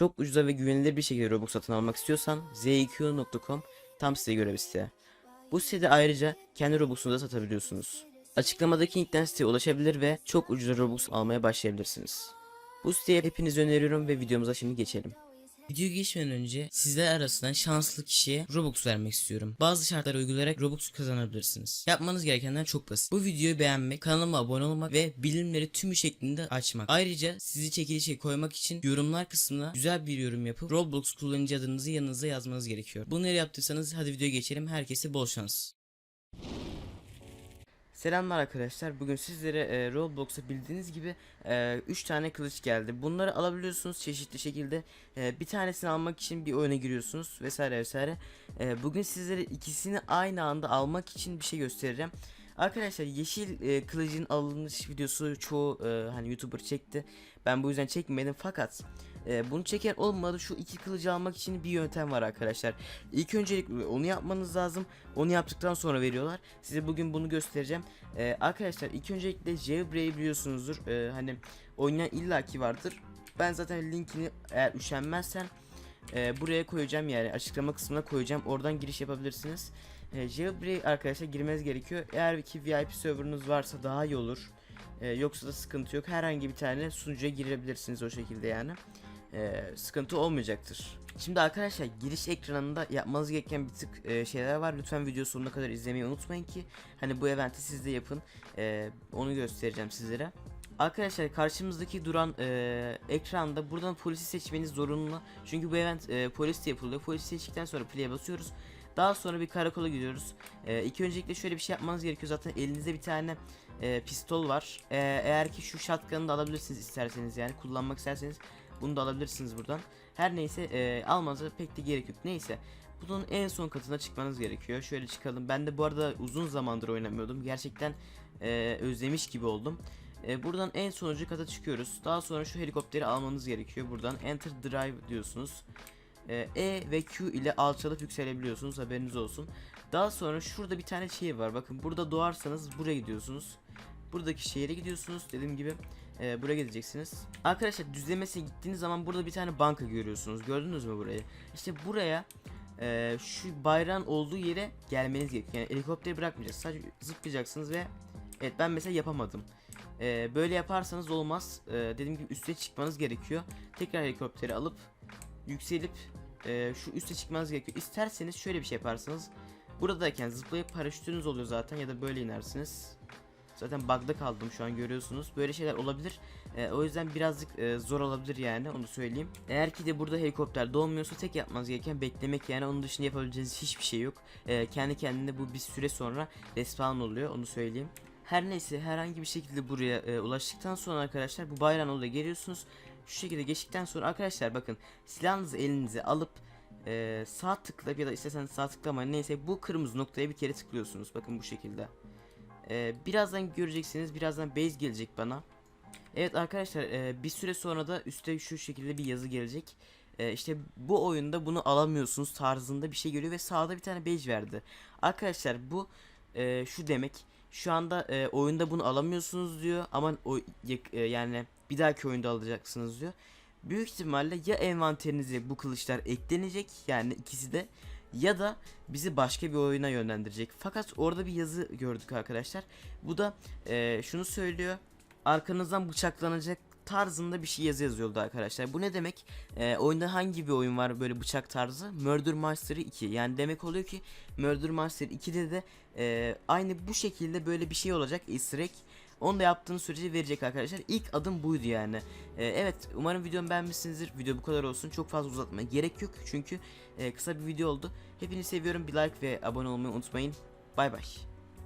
Çok ucuza ve güvenilir bir şekilde Robux satın almak istiyorsan ziq.com tam size göre bir site. Bu sitede ayrıca kendi Robux'unu da satabiliyorsunuz. Açıklamadaki linkten siteye ulaşabilir ve çok ucuza Robux almaya başlayabilirsiniz. Bu siteye hepinizi öneriyorum ve videomuza şimdi geçelim. Videoya geçmeden önce sizler arasından şanslı kişiye Robux vermek istiyorum. Bazı şartları uygulayarak Robux kazanabilirsiniz. Yapmanız gerekenler çok basit. Bu videoyu beğenmek, kanalıma abone olmak ve bilimleri tümü şeklinde açmak. Ayrıca sizi çekilişe koymak için yorumlar kısmına güzel bir yorum yapıp Roblox kullanıcı adınızı yanınıza yazmanız gerekiyor. Bunları yaptıysanız hadi videoya geçelim. Herkese bol şans. Selamlar arkadaşlar. Bugün sizlere e, Roblox'a bildiğiniz gibi 3 tane kılıç geldi. Bunları alabiliyorsunuz çeşitli şekilde. E, bir tanesini almak için bir oyuna giriyorsunuz vesaire vesaire. E, bugün sizlere ikisini aynı anda almak için bir şey göstereceğim. Arkadaşlar yeşil e, kılıcın alınış videosu çoğu e, hani YouTuber çekti. Ben bu yüzden çekmedim fakat e, bunu çeken olmadı şu iki kılıcı almak için bir yöntem var arkadaşlar. İlk öncelikle onu yapmanız lazım. Onu yaptıktan sonra veriyorlar. Size bugün bunu göstereceğim. E, arkadaşlar ilk öncelikle jailbreak'i biliyorsunuzdur. E, hani oynayan illaki vardır. Ben zaten linkini eğer üşenmezsen e, buraya koyacağım yani açıklama kısmına koyacağım. Oradan giriş yapabilirsiniz. E, jailbreak arkadaşlar girmeniz gerekiyor. Eğer ki VIP serverınız varsa daha iyi olur. E, yoksa da sıkıntı yok. Herhangi bir tane sunucuya girebilirsiniz o şekilde yani. E, sıkıntı olmayacaktır. Şimdi arkadaşlar giriş ekranında yapmanız gereken bir tık e, şeyler var. Lütfen video sonuna kadar izlemeyi unutmayın ki hani bu eventi siz de yapın. E, onu göstereceğim sizlere. Arkadaşlar karşımızdaki duran e, ekranda buradan polisi seçmeniz zorunlu. Çünkü bu event e, poliste yapılıyor. Polisi seçtikten sonra play'e basıyoruz. Daha sonra bir karakola gidiyoruz. E, ilk öncelikle şöyle bir şey yapmanız gerekiyor. Zaten elinizde bir tane e, pistol var. E, eğer ki şu shotgun'ı da alabilirsiniz isterseniz yani kullanmak isterseniz bunu da alabilirsiniz buradan. Her neyse e, almanıza pek de gerek yok. Neyse bunun en son katına çıkmanız gerekiyor. Şöyle çıkalım. Ben de bu arada uzun zamandır oynamıyordum. Gerçekten e, özlemiş gibi oldum. E, buradan en sonuncu kata çıkıyoruz. Daha sonra şu helikopteri almanız gerekiyor. Buradan Enter Drive diyorsunuz. E, e ve Q ile alçalıp yükselebiliyorsunuz. Haberiniz olsun. Daha sonra şurada bir tane şey var. Bakın burada doğarsanız buraya gidiyorsunuz. Buradaki şehre gidiyorsunuz. Dediğim gibi e, buraya gideceksiniz. Arkadaşlar düzlemesine gittiğiniz zaman burada bir tane banka görüyorsunuz. Gördünüz mü burayı? İşte buraya e, şu bayrağın olduğu yere gelmeniz gerekiyor. Yani helikopteri bırakmayacaksınız. Sadece zıplayacaksınız ve evet ben mesela yapamadım. E, böyle yaparsanız olmaz. E, dediğim gibi üste çıkmanız gerekiyor. Tekrar helikopteri alıp yükselip e, şu üste çıkmanız gerekiyor. İsterseniz şöyle bir şey yaparsınız. Buradayken zıplayıp paraşütünüz oluyor zaten ya da böyle inersiniz. Zaten bug'da kaldım şu an görüyorsunuz. Böyle şeyler olabilir. Ee, o yüzden birazcık e, zor olabilir yani onu söyleyeyim. Eğer ki de burada helikopter dolmuyorsa tek yapmanız gereken beklemek yani onun dışında yapabileceğiniz hiçbir şey yok. Ee, kendi kendine bu bir süre sonra respawn oluyor onu söyleyeyim. Her neyse herhangi bir şekilde buraya e, ulaştıktan sonra arkadaşlar bu bayrağın oraya geliyorsunuz. Şu şekilde geçtikten sonra arkadaşlar bakın silahınızı elinize alıp e, sağ tıklayıp ya da isterseniz sağ tıklamayın neyse bu kırmızı noktaya bir kere tıklıyorsunuz. Bakın bu şekilde. Ee, birazdan göreceksiniz. Birazdan base gelecek bana. Evet arkadaşlar e, bir süre sonra da üstte şu şekilde bir yazı gelecek. E, işte bu oyunda bunu alamıyorsunuz tarzında bir şey geliyor ve sağda bir tane badge verdi. Arkadaşlar bu e, şu demek. Şu anda e, oyunda bunu alamıyorsunuz diyor ama o e, yani bir dahaki oyunda alacaksınız diyor. Büyük ihtimalle ya envanterinize bu kılıçlar eklenecek yani ikisi de ya da bizi başka bir oyuna yönlendirecek. Fakat orada bir yazı gördük arkadaşlar. Bu da e, şunu söylüyor. Arkanızdan bıçaklanacak tarzında bir şey yazı yazıyordu arkadaşlar. Bu ne demek? E, oyunda hangi bir oyun var böyle bıçak tarzı? Murder Mystery 2. Yani demek oluyor ki Murder Mystery 2'de de e, aynı bu şekilde böyle bir şey olacak. Easter egg. Onu da yaptığınız sürece verecek arkadaşlar. İlk adım buydu yani. Ee, evet umarım videomu beğenmişsinizdir. Video bu kadar olsun. Çok fazla uzatmaya gerek yok. Çünkü e, kısa bir video oldu. Hepinizi seviyorum. Bir like ve abone olmayı unutmayın. Bay bay.